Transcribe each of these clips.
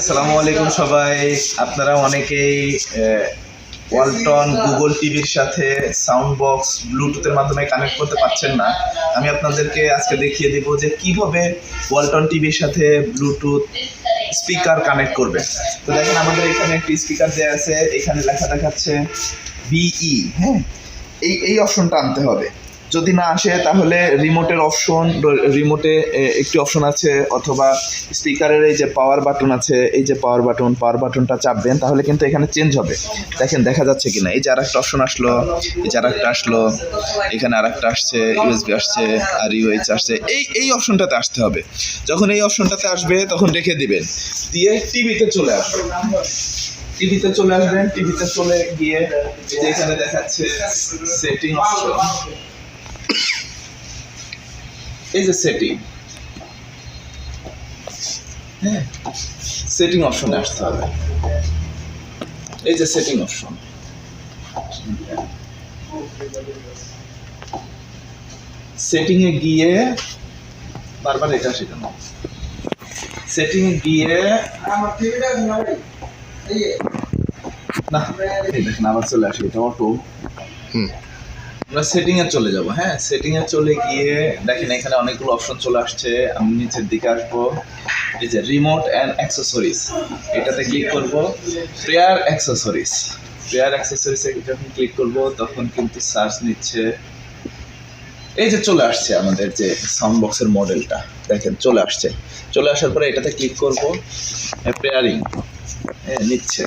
আসসালামু আলাইকুম সবাই। আপনারা অনেকেই ওয়ালটন গুগল টিভির সাথে সাউন্ড বক্স ব্লুটুথের মাধ্যমে কানেক্ট করতে পারছেন না। আমি আপনাদেরকে আজকে দেখিয়ে দেব যে কীভাবে ওয়ালটন টিভির সাথে ব্লুটুথ স্পিকার কানেক্ট করবে। তো দেখেন, আমাদের এখানে একটি স্পিকার দেওয়া আছে। এখানে লেখা দেখাচ্ছে বিই হ্যাঁ? এই এই অপশনটা আনতে হবে। যদি না আসে, তাহলে রিমোটের অপশন রিমোটে একটি অপশন আছে, অথবা স্পিকারের এই যে পাওয়ার বাটন আছে, এই যে পাওয়ার বাটন পাওয়ার বাটনটা চাপবেন, তাহলে কিন্তু এখানে চেঞ্জ হবে। দেখেন, দেখা যাচ্ছে কিনা, এই যে আর একটা অপশন আসলো, এই যে আর একটা আসলো, এখানে আর একটা আসছে ইউএসবি আসছে, আর ইউএইচ আসছে, এই এই অপশনটাতে আসতে হবে। যখন এই অপশনটাতে আসবে, তখন রেখে দিবেন। দিয়ে টিভিতে চলে আসবে টিভিতে চলে আসবেন, টিভিতে চলে গিয়ে এখানে দেখাচ্ছে সেটিং অপশন এই যে সেটিং হ্যাঁ সেটিং অপশনে আসতে হবে। এই যে সেটিং অপশন সেটিং এ গিয়ে বারবার এটা শেখানো। সেটিং এ গিয়ে না দেখেন আবার চলে আসে, এটা অটো আমরা সেটিং এ চলে যাব। হ্যাঁ সেটিং এ চলে গিয়ে দেখেন এখানে অনেকগুলো অপশন চলে আসছে। আমি নিচের দিকে আসব। এই যে রিমোট অ্যান্ড অ্যাক্সেসরিজ এটাতে ক্লিক করব। প্রেয়ার অ্যাক্সেসরিজ প্রেয়ার অ্যাক্সেসরিজে যখন ক্লিক করব, তখন কিন্তু সার্চ নিচ্ছে। এই যে চলে আসছে আমাদের যে সাউন্ড বক্সের মডেলটা দেখেন, চলে আসছে। চলে আসার পরে এটাতে ক্লিক করব। প্রেয়ারিং নিচ্ছে।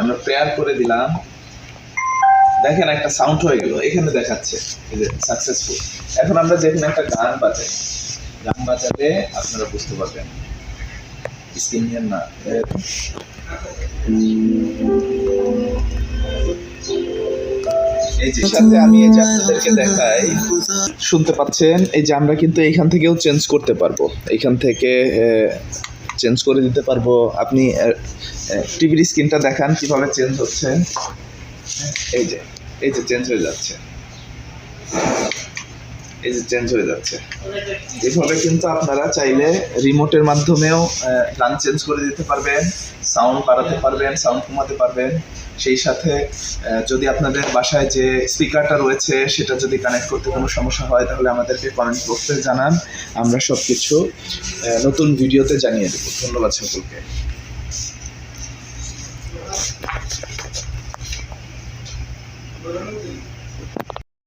আমরা প্রেয়ার করে দিলাম। দেখেন একটা সাউন্ড হয়ে গেল, এখানে দেখাচ্ছে সাকসেসফুল এখন আমরা যেখানে একটা গান বাজাই। গান বাজালে আপনারা বুঝতে পারবেন। স্ক্রিনিয়ার না। এই যে সাথে আমি এই যে দেখাই, শুনতে পাচ্ছেন? এই যে আমরা কিন্তু এইখান থেকেও চেঞ্জ করতে পারব। এইখান থেকে চেঞ্জ করে দিতে পারব। আপনি টিভির স্ক্রিনটা দেখান কীভাবে চেঞ্জ হচ্ছে। এই যে এই যে চেঞ্জ হয়ে যাচ্ছে। এই যে চেঞ্জ হয়ে যাচ্ছে। এভাবে কিন্তু আপনারা চাইলে রিমোটের মাধ্যমেও গান চেঞ্জ করে দিতে পারবেন সাউন্ড বাড়াতে পারবেন সাউন্ড কমাতে পারবেন। সেই সাথে যদি আপনাদের বাসায় যে স্পিকারটা রয়েছে, সেটা যদি কানেক্ট করতে কোনো সমস্যা হয়, তাহলে আমাদেরকে কমেন্ট বক্সে জানান। আমরা সব কিছু নতুন ভিডিওতে জানিয়ে দেবো। ধন্যবাদ সকলকে.